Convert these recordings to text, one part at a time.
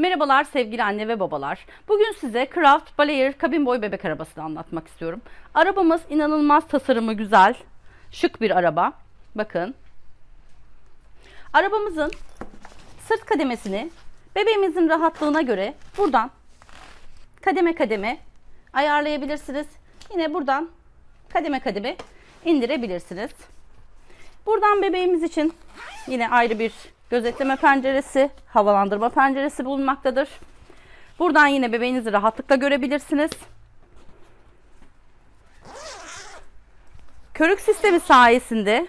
Merhabalar sevgili anne ve babalar. Bugün size Craft Balayer kabin boy bebek arabasını anlatmak istiyorum. Arabamız inanılmaz tasarımı güzel, şık bir araba. Bakın. Arabamızın sırt kademesini bebeğimizin rahatlığına göre buradan kademe kademe ayarlayabilirsiniz. Yine buradan kademe kademe indirebilirsiniz. Buradan bebeğimiz için yine ayrı bir gözetleme penceresi, havalandırma penceresi bulunmaktadır. Buradan yine bebeğinizi rahatlıkla görebilirsiniz. Körük sistemi sayesinde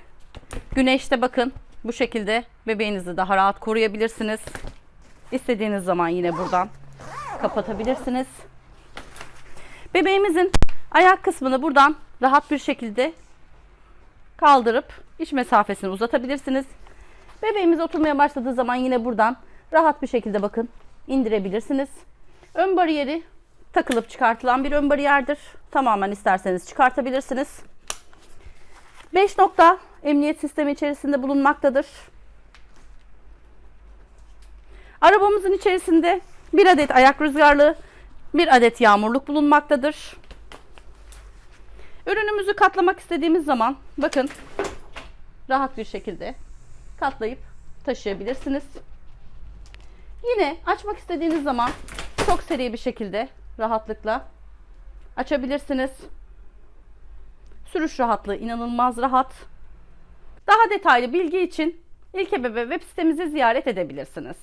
güneşte bakın bu şekilde bebeğinizi daha rahat koruyabilirsiniz. İstediğiniz zaman yine buradan kapatabilirsiniz. Bebeğimizin ayak kısmını buradan rahat bir şekilde kaldırıp iç mesafesini uzatabilirsiniz. Bebeğimiz oturmaya başladığı zaman yine buradan rahat bir şekilde bakın indirebilirsiniz. Ön bariyeri takılıp çıkartılan bir ön bariyerdir. Tamamen isterseniz çıkartabilirsiniz. 5 nokta emniyet sistemi içerisinde bulunmaktadır. Arabamızın içerisinde bir adet ayak rüzgarlı, bir adet yağmurluk bulunmaktadır. Ürünümüzü katlamak istediğimiz zaman bakın rahat bir şekilde katlayıp taşıyabilirsiniz. Yine açmak istediğiniz zaman çok seri bir şekilde rahatlıkla açabilirsiniz. Sürüş rahatlığı inanılmaz rahat. Daha detaylı bilgi için İlke Bebe web sitemizi ziyaret edebilirsiniz.